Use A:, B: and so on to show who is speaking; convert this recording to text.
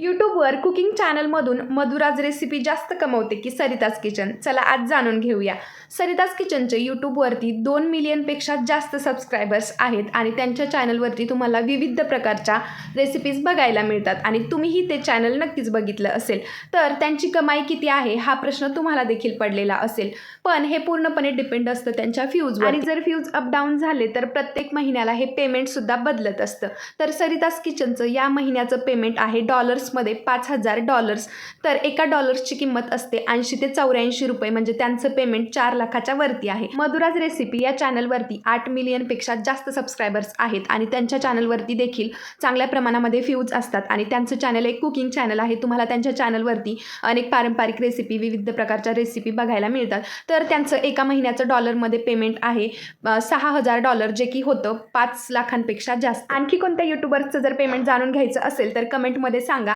A: यूट्यूबवर cooking चॅनलमधून Madhuraj recipe जास्त कमवते की सरिताज किचन. चला आज जाणून घेऊया. सरिताज किचनचे यूट्यूबवरती दोन मिलियनपेक्षा जास्त सबस्क्रायबर्स आहेत आणि त्यांच्या चॅनलवरती तुम्हाला विविध प्रकारच्या रेसिपीज बघायला मिळतात आणि तुम्हीही ते चॅनल नक्कीच बघितलं असेल. तर त्यांची कमाई किती आहे हा प्रश्न तुम्हाला देखील पडलेला असेल. पण हे पूर्णपणे डिपेंड असतं त्यांच्या फ्यूज आणि जर फ्यूज अपडाऊन झाले तर प्रत्येक महिन्याला हे पेमेंटसुद्धा बदलत असतं. तर सरिताज किचनचं या महिन्याचं पेमेंट आहे डॉलर्स डॉलर्समध्ये पाच हजार डॉलर्स तर एका डॉलर्सची किंमत असते ऐंशी ते चौऱ्याऐंशी रुपये म्हणजे त्यांचं पेमेंट चार लाखाच्या वरती आहे. मधुराज रेसिपी या चॅनलवरती आठ मिलियनपेक्षा जास्त सबस्क्रायबर्स आहेत आणि त्यांच्या चॅनलवरती देखील चांगल्या प्रमाणामध्ये फ्यूज असतात. आणि त्यांचं चॅनल एक कुकिंग चॅनल आहे. तुम्हाला त्यांच्या चॅनलवरती अनेक पारंपरिक रेसिपी विविध प्रकारच्या रेसिपी बघायला मिळतात. तर त्यांचं एका महिन्याचं डॉलरमध्ये पेमेंट आहे सहा हजार डॉलर जे की होतं पाच लाखांपेक्षा जास्त. आणखी कोणत्या यूट्यूबर्सचं जर पेमेंट जाणून घ्यायचं असेल तर कमेंटमध्ये सांगा.